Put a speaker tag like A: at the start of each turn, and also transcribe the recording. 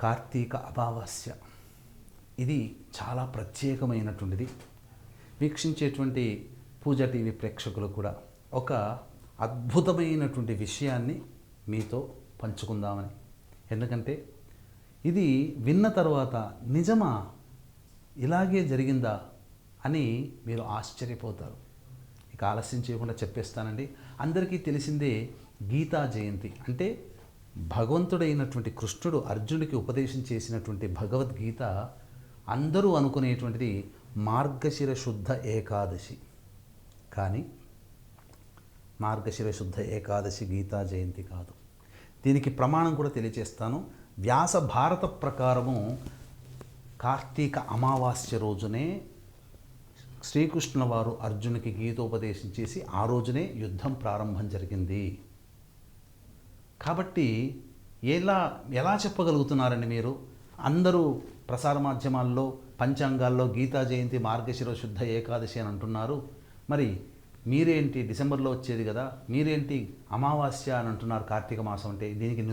A: కార్తీక అమావాస్య. ఇది చాలా ప్రత్యేకమైనటువంటిది. వీక్షించేటువంటి పూజ టీవీ ప్రేక్షకులు కూడా ఒక అద్భుతమైనటువంటి విషయాన్ని మీతో పంచుకుందామని. ఎందుకంటే ఇది విన్న తర్వాత నిజమా? ఇలాగే జరిగిందా? అని మీరు ఆశ్చర్యపోతారు. ఇక ఆలస్యం చేయకుండా చెప్పేస్తానండి. అందరికీ తెలిసిందే గీతా జయంతి. అంటే భగవంతుడైనటువంటి కృష్ణుడు అర్జునుడికి ఉపదేశం చేసినటువంటి భగవద్గీత అందరూ అనుకునేటువంటిది మార్గశిర శుద్ధ ఏకాదశి. కానీ మార్గశిర శుద్ధ ఏకాదశి గీతా జయంతి కాదు. దీనికి ప్రమాణం కూడా తెలియజేస్తాను. వ్యాస భారత ప్రకారము కార్తీక అమావాస్య రోజునే శ్రీకృష్ణుల వారు అర్జునికి గీతోపదేశం చేసి ఆ రోజునే యుద్ధం ప్రారంభం జరిగింది. కాబట్టి ఎలా ఎలా చెప్పగలుగుతున్నారండి మీరు? అందరూ ప్రసార మాధ్యమాల్లో పంచాంగాల్లో గీతా జయంతి మార్గశిర శుద్ధ ఏకాదశి అని అంటున్నారు. మరి మీరేంటి? డిసెంబర్లో వచ్చేది కదా. మీరేంటి? అమావాస్య అని అంటున్నారు కార్తీక మాసం అంటే దీనికి